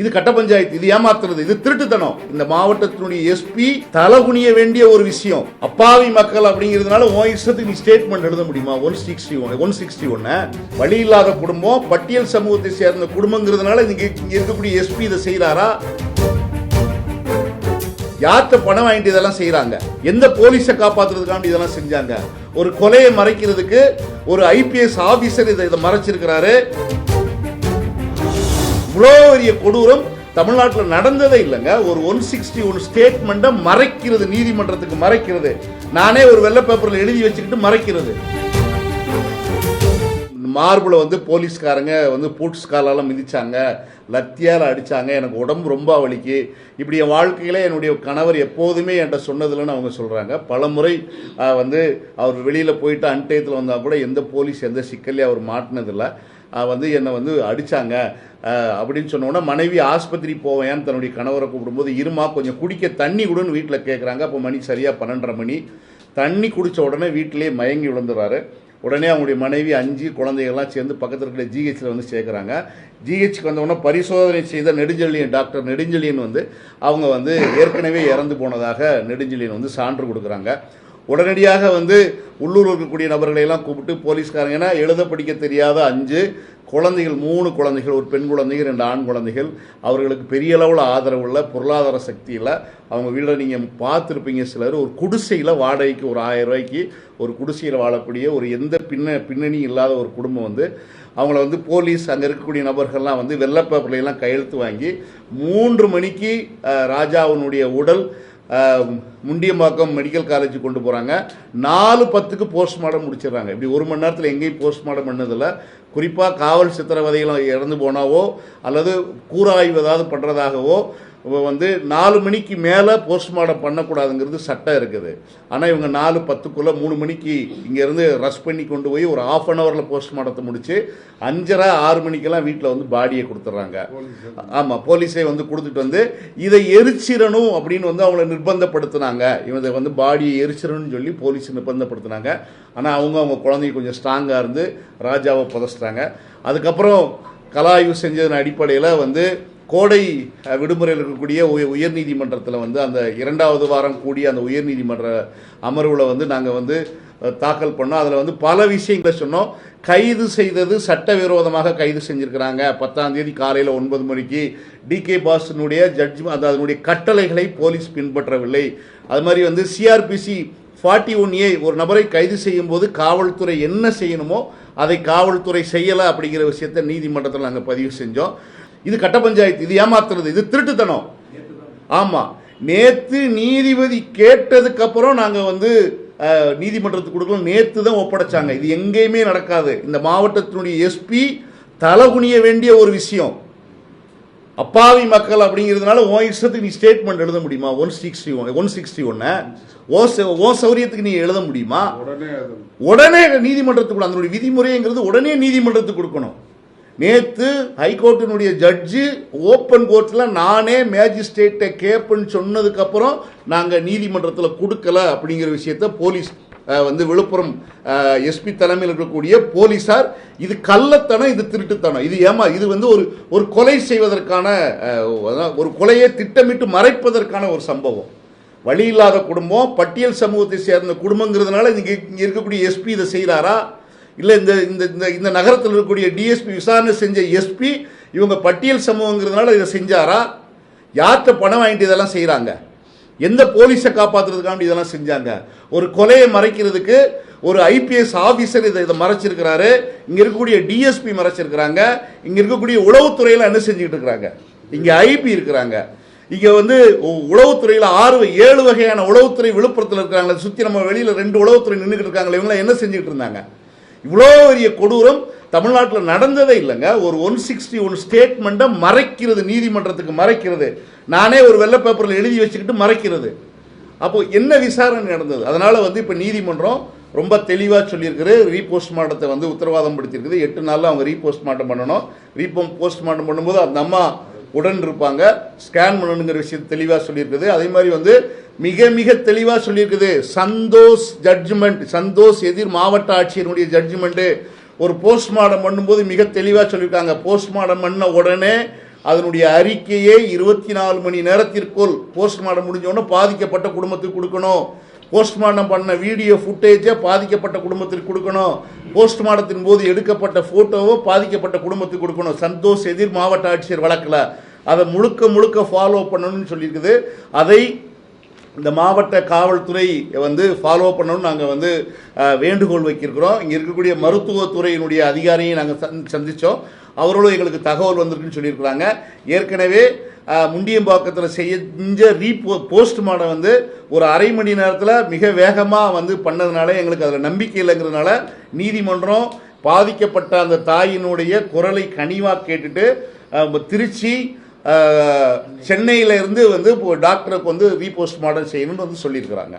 இது கட்ட பஞ்சாயத்து இது ஏமாத்துறது இது திருட்டுத்தனம். இந்த மாவட்டத்தினுடைய எஸ்பி தலகுனிய வேண்டிய ஒரு விஷயம். அப்பாவி மக்கள் அப்படிங்கிறதுனால உன் இஷ்டத்துக்கு நீ ஸ்டேட்மெண்ட் எழுத முடியுமா? One sixty one one sixty ஒன்னு வழி இல்லாத குடும்பம் பட்டியல் சமூகத்தை சேர்ந்த குடும்பங்கிறதுனால இங்க இருக்கக்கூடிய எஸ்பி இதை செய்யறாரா யார்கிட்ட பணம் வாங்கிட்டு இதெல்லாம் செய்கிறாங்க எந்த போலீஸை காப்பாத்துறதுக்காண்டி இதெல்லாம் செஞ்சாங்க? ஒரு கொலையை மறைக்கிறதுக்கு ஒரு ஐபிஎஸ் ஆபீசர் இதை இதை மறைச்சிருக்கிறாரு. இவ்வளோ பெரிய கொடூரம் தமிழ்நாட்டில் நடந்ததே இல்லைங்க. ஒரு ஒன் சிக்ஸ்டி ஒன் ஸ்டேட்மெண்ட்டை மறைக்கிறது நீதிமன்றத்துக்கு மறைக்கிறது. நானே ஒரு வெள்ளை பேப்பரில் எழுதி வச்சுக்கிட்டு மறைக்கிறது. மார்பில் வந்து போலீஸ்காரங்க வந்து பூட்ஸ் காலெல்லாம் மிதிச்சாங்க. லத்தியால் அடித்தாங்க எனக்கு உடம்பு ரொம்ப வலிக்கு இப்படி என் வாழ்க்கையில் என்னுடைய கணவர் எப்போதுமே என்கிட்ட சொன்னதில்லைன்னு அவங்க சொல்கிறாங்க பல முறை வந்து அவர் வெளியில் போயிட்டு அன்டயத்தில் வந்தால் கூட எந்த போலீஸ் எந்த சிக்கல்லையும் அவர் மாட்டினதில்லை. வந்து என்னை வந்து அடித்தாங்க அப்படின்னு சொன்னோன்னா மனைவி ஆஸ்பத்திரி போவேன் தன்னுடைய கணவரை கூப்பிடும்போது இருமா கொஞ்சம் குடிக்க தண்ணி கொடுன்னு வீட்டில் கேட்குறாங்க அப்போ மணி சரியாக பன்னெண்டரை மணி. தண்ணி குடித்த உடனே வீட்டிலேயே மயங்கி விழுந்துறாரு. உடனே அவங்களுடைய மனைவி அஞ்சு குழந்தைகள்லாம் சேர்ந்து பக்கத்தில் இருக்கிற ஜிஹெச்சில் வந்து சேர்க்குறாங்க. ஜிஹெச்சுக்கு வந்தவுடனே பரிசோதனை செய்த நெடுஞ்செழியன் டாக்டர் நெடுஞ்செழியன் வந்து அவங்க வந்து ஏற்கனவே இறந்து போனதாக நெடுஞ்செழியன் வந்து சான்று கொடுக்குறாங்க. உடனடியாக வந்து உள்ளூர் இருக்கக்கூடிய நபர்களை எல்லாம் கூப்பிட்டு போலீஸ்காரங்க ஏன்னா எழுத படிக்க தெரியாத அஞ்சு குழந்தைகள் மூணு குழந்தைகள் ஒரு பெண் குழந்தைகள் ரெண்டு ஆண் குழந்தைகள். அவர்களுக்கு பெரிய அளவில் ஆதரவு இல்லை பொருளாதார சக்தி இல்லை. அவங்க வீட்டில் நீங்கள் பார்த்துருப்பீங்க சிலர் ஒரு குடிசையில் வாடகைக்கு ஒரு ஆயிரம் ரூபாய்க்கு ஒரு குடிசையில் வாழக்கூடிய ஒரு எந்த பின்ன பின்னணி இல்லாத ஒரு குடும்பம் வந்து அவங்கள வந்து போலீஸ் அங்கே இருக்கக்கூடிய நபர்கள்லாம் வந்து வெள்ளப்பேப்பர்லாம் கையெழுத்து வாங்கி மூன்று மணிக்கு ராஜாவினுடைய உடல் முண்டியம்பாக்கம் மெடிக்கல் காலேஜ் கொண்டு போகிறாங்க நாலு பத்துக்கு போஸ்ட்மார்ட்டம் முடிச்சிடுறாங்க. இப்படி ஒரு மணி நேரத்தில் எங்கேயும் போஸ்ட்மார்ட்டம் பண்ணதில்ல. குறிப்பாக காவல் சித்திரவதைகள் இறந்து போனாவோ அல்லது கூறாய்வு ஏதாவது பண்ணுறதாகவோ வந்து நாலு மணிக்கு மேலே போஸ்ட்மார்ட்டம் பண்ணக்கூடாதுங்கிறது சட்டம் இருக்குது. ஆனால் இவங்க நாலு பத்துக்குள்ளே மூணு மணிக்கு இங்கேருந்து ரஷ் பண்ணி கொண்டு போய் ஒரு ஆஃப் அன் ஹவரில் போஸ்ட்மார்ட்டத்தை முடித்து அஞ்சரை ஆறு மணிக்கெல்லாம் வீட்டில் வந்து பாடியை கொடுத்துட்றாங்க. ஆமாம் போலீஸே வந்து கொடுத்துட்டு வந்து இதை எரிச்சிடணும் அப்படின்னு வந்து அவங்கள நிர்பந்தப்படுத்தினாங்க. இவங்க வந்து பாடியை எரிச்சிடணும்னு சொல்லி போலீஸ் நிர்பந்தப்படுத்தினாங்க. ஆனால் அவங்க அவங்க குழந்தைங்க கொஞ்சம் ஸ்ட்ராங்காக இருந்து ராஜாவை புதைச்சிட்டாங்க. அதுக்கப்புறம் கலாய்வு செஞ்சதன் அடிப்படையில் வந்து கோடை விடுமுறையில் இருக்கக்கூடிய உய- உயர்நீதிமன்றத்தில் வந்து அந்த இரண்டாவது வாரம் கூடிய அந்த உயர்நீதிமன்ற அமர்வில் வந்து நாங்கள் வந்து தாக்கல் பண்ணோம். அதில் வந்து பல விஷயங்களை சொன்னோம். கைது செய்தது சட்டவிரோதமாக கைது செஞ்சுருக்கிறாங்க. பத்தாம் தேதி காலையில் ஒன்பது மணிக்கு டிகே பாஸினுடைய ஜட்ஜ் அந்த அதனுடைய கட்டளைகளை போலீஸ் பின்பற்றவில்லை. அது மாதிரி வந்து சிஆர்பிசி ஃபார்ட்டி ஒன் ஏ ஒரு நபரை கைது செய்யும் போது காவல்துறை என்ன செய்யணுமோ அதை காவல்துறை செய்யலை அப்படிங்கிற விஷயத்தை நீதிமன்றத்தில் நாங்கள் பதிவு செஞ்சோம். இது கட்ட பஞ்சாயத்து இது ஏமாத்துறது இது திருட்டுத்தனம். ஆமா. நேத்து நீதிபதி கேட்டதுக்கு அப்புறம் நாங்க வந்து நீதிமன்றத்துக்கு கொடுக்கணும். நேத்து தான் ஒப்படைச்சாங்க. இது எங்கேயுமே நடக்காது. இந்த மாவட்டத்தினுடைய எஸ்பி தலகுனிய வேண்டிய ஒரு விஷயம். அப்பாவி மக்கள் அப்படிங்கிறதுனால உன் இஷ்டத்துக்கு நீ ஸ்டேட்மெண்ட் எழுத முடியுமா? One sixty one one sixty ஒன்னு? ஓ ஓ சௌரியத்துக்கு நீ எழுத முடியுமா? உடனே நீதிமன்றத்துக்குள்ள அதனுடைய விதிமுறைங்கிறது உடனே நீதிமன்றத்துக்கு கொடுக்கணும். நேற்று ஹைகோர்ட்டினுடைய ஜட்ஜு ஓப்பன் கோர்ட்டில் நானே மேஜிஸ்ட்ரேட்டை கேட்பேன்னு சொன்னதுக்கப்புறம் நாங்கள் நீதிமன்றத்தில் கொடுக்கல அப்படிங்கிற விஷயத்த போலீஸ் வந்து விழுப்புரம் எஸ்பி தலைமையில் இருக்கக்கூடிய போலீசார் இது கள்ளத்தனம் இது திருட்டுத்தனம். இது ஏமா இது வந்து ஒரு ஒரு கொலை செய்வதற்கான அதான் ஒரு கொலையை திட்டமிட்டு மறைப்பதற்கான ஒரு சம்பவம். வழி இல்லாத குடும்பம் பட்டியல் சமூகத்தை சேர்ந்த குடும்பங்கிறதுனால இங்கே இருக்கக்கூடிய எஸ்பி இதை செய்கிறாரா இல்லை இந்த இந்த இந்த இந்த நகரத்தில் இருக்கக்கூடிய டிஎஸ்பி விசாரணை செஞ்ச எஸ்பி இவங்க பட்டியல் சமூகங்கிறதுனால இதை செஞ்சாரா? யார்கிட்ட பணம் வாங்கிட்டு இதெல்லாம் செய்கிறாங்க எந்த போலீஸை காப்பாற்றுறதுக்காண்டி இதெல்லாம் செஞ்சாங்க? ஒரு கொலையை மறைக்கிறதுக்கு ஒரு ஐபிஎஸ் ஆஃபீஸர் இதை இதை மறைச்சிருக்கிறாரு. இங்கே இருக்கக்கூடிய டிஎஸ்பி மறைச்சிருக்கிறாங்க. இங்கே இருக்கக்கூடிய உளவுத்துறையில் என்ன செஞ்சுக்கிட்டு இருக்கிறாங்க? இங்கே ஐபி இருக்கிறாங்க. இங்கே வந்து உளவுத்துறையில் ஆறு ஏழு வகையான உளவுத்துறை விழுப்புரத்தில் இருக்கிறாங்களே சுற்றி நம்ம வெளியில் ரெண்டு உளவுத்துறை நின்றுக்கிட்டு இருக்காங்களே இவங்களாம் என்ன செஞ்சுக்கிட்டு இருந்தாங்க? இவ்வளோ பெரிய கொடூரம் தமிழ்நாட்டில் நடந்ததே இல்லைங்க. ஒரு ஒன் சிக்ஸ்டி ஒன் ஸ்டேட்மெண்ட்டை மறைக்கிறது நீதிமன்றத்துக்கு மறைக்கிறது. நானே ஒரு வெள்ளை பேப்பரில் எழுதி வச்சுக்கிட்டு மறைக்கிறது. அப்போ என்ன விசாரணை நடந்தது? அதனால் வந்து இப்போ நீதிமன்றம் ரொம்ப தெளிவாக சொல்லியிருக்குது. ரீபோஸ்ட்மார்ட்டத்தை வந்து உத்தரவாதம் படுத்தியிருக்குது. எட்டு நாளில் அவங்க ரீபோஸ்ட்மார்ட்டம் பண்ணணும். ரீபோ போஸ்ட்மார்ட்டம் பண்ணும்போது அந்த அம்மா உடன் இருப்பாங்க. ஸ்கேன் பண்ணணுங்கிற விஷயம் தெளிவாக சொல்லியிருக்குது. அதே மாதிரி வந்து மிக மிக தெளிவாக சொல்லியிருக்குது. சந்தோஷ் ஜட்ஜ்மெண்ட் சந்தோஷ் எதிர் மாவட்ட ஆட்சியருடைய ஜட்ஜ்மெண்ட்டு ஒரு போஸ்ட்மார்டம் பண்ணும்போது மிக தெளிவாக சொல்லியிருக்காங்க. போஸ்ட்மார்டம் பண்ண உடனே அதனுடைய அறிக்கையை இருபத்தி நாலு மணி நேரத்திற்குள் போஸ்ட்மார்ட்டம் முடிஞ்சோடனே பாதிக்கப்பட்ட குடும்பத்துக்கு கொடுக்கணும். போஸ்ட்மார்ட்டம் பண்ண வீடியோ ஃபுட்டேஜை பாதிக்கப்பட்ட குடும்பத்திற்கு கொடுக்கணும். போஸ்ட்மார்ட்டத்தின் போது எடுக்கப்பட்ட ஃபோட்டோவை பாதிக்கப்பட்ட குடும்பத்துக்கு கொடுக்கணும். சந்தோஷ் எதிர் மாவட்ட ஆட்சியர் வழக்கில். அதை முழுக்க முழுக்க ஃபாலோ பண்ணணும்னு சொல்லியிருக்குது. அதை இந்த மாவட்ட காவல்துறை வந்து ஃபாலோ பண்ணணும்னு நாங்கள் வந்து வேண்டுகோள் வைக்கிருக்கிறோம். இங்கே இருக்கக்கூடிய மருத்துவத்துறையினுடைய அதிகாரியை நாங்கள் சந் சந்தித்தோம் அவர்களும் எங்களுக்கு தகவல் வந்திருக்குன்னு சொல்லியிருக்கிறாங்க. ஏற்கனவே முண்டியம்பாக்கத்தில் செஞ்ச ரீபோ போஸ்ட்மார்ட்டம் வந்து ஒரு அரை மணி நேரத்தில் மிக வேகமாக வந்து பண்ணதுனால எங்களுக்கு அதில் நம்பிக்கை இல்லைங்கிறதுனால நீதிமன்றம் பாதிக்கப்பட்ட அந்த தாயினுடைய குரலை கனிவாக கேட்டுட்டு திருச்சி சென்னையிலேருந்து சென்னையில இருந்து வந்து டாக்டருக்கு வந்து ரீபோஸ்ட் மாடல் செய்யணும்னு வந்து சொல்லியிருக்கிறாங்க.